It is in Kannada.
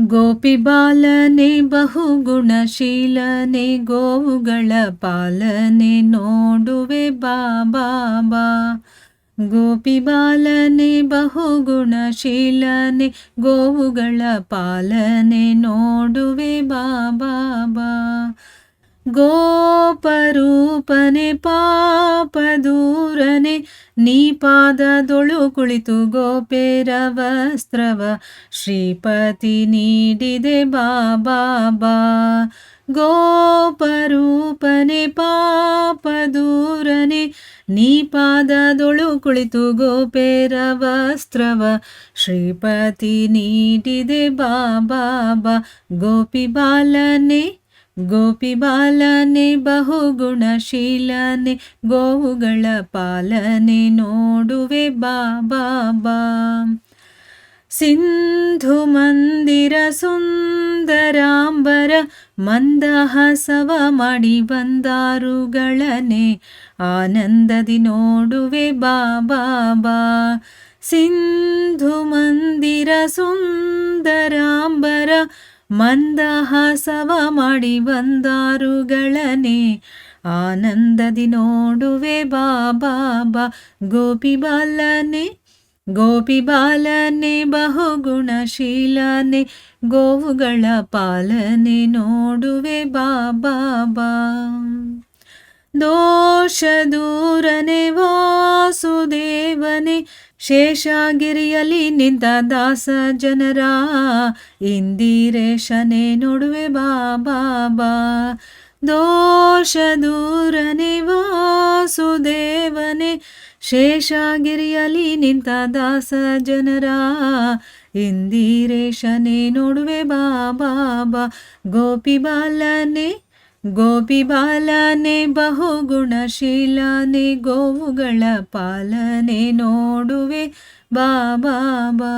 ಗೋಪಿ ಬಾಲನೆ ಬಹುಗುಣಶೀಲನೆ, ಗೋವುಗಳ ಪಾಲನೆ ನೋಡುವೆ ಬಾಬಾ. ಗೋಪಿಬಾಲನೆ ಗೋಪಿ ಬಾಲನೆ ಬಹುಗುಣಶೀಲನೆ, ಗೋವುಗಳ ಪಾಲನೆ ನೋಡುವೆ ಬಾಬಾ. ಗೋಪರೂಪನೆ ಪಾಪ ದೂರನೆ ನೀ ಕುಳಿತು ಗೋಪೇರ ವಸ್ತ್ರವ ಶ್ರೀಪತಿ ನೀಡಿದೆ ಬಾಬಾ ಗೋಪರೂಪನೆ ಪಾಪ ದೂರನೆ ನೀ ಕುಳಿತು ಗೋಪೇರ ವಸ್ತ್ರವ ಶ್ರೀಪತಿ ನೀಡಿದೆ ಬಾಬಾ ಬಾ ಗೋಪಿ ಗೋಪಿ ಬಾಲನೆ ಬಹುಗುಣಶೀಲನೆ, ಗೋವುಗಳ ಪಾಲನೆ ನೋಡುವೆ ಬಾಬಾ ಸಿಂಧು ಮಂದಿರ ಸುಂದರಾಂಬರ, ಮಂದಹಾಸವ ಮಾಡಿ ಬಂದಾರುಗಳನೆ, ಆನಂದದಿ ನೋಡುವೆ ಬಾಬಾ ಸಿಂಧು ಮಂದಿರ ಸುಂದರಾಂಬರ ಮಂದಹಾಸವ ಮಾಡಿ ಬಂದಾರುಗಳನೆ. ಆನಂದದಿ ನೋಡುವೆ ಬಾಬಾ, ಬಾ ಗೋಪಿ ಬಾಲನೆ ಗೋಪಿ ಬಾಲನೆ ಬಹುಗುಣಶೀಲನೆ. ಗೋವುಗಳ ಪಾಲನೆ ನೋಡುವೆ ಬಾಬಾ, ಬಾ. ದೋಷ ದೂರನೆ ವಾಸುದೇವನೆ ಶೇಷಗಿರಿಯಲ್ಲಿ ನಿಂತ ದಾಸ ಜನರ, ಇಂದಿರೇಶನೆ ನೋಡುವೆ ಬಾಬಾ ಬಾ ದೋಷ ದೂರನೆ ವಾಸುದೇವನೆ ಶೇಷಗಿರಿಯಲಿ ನಿಂತ ದಾಸ ಜನರ, ಇಂದಿರೇಶನೆ ನೋಡುವೆ ಬಾಬಾ ಬಾ ಗೋಪಿ ಬಾಲನೆ ಗೋಪಿ ಬಾಲನೆ ಬಹುಗುಣಶೀಲನೆ ಗೋವುಗಳ ಪಾಲನೆ ನೋಡುವೆ ಬಾಬಾ ಬಾ.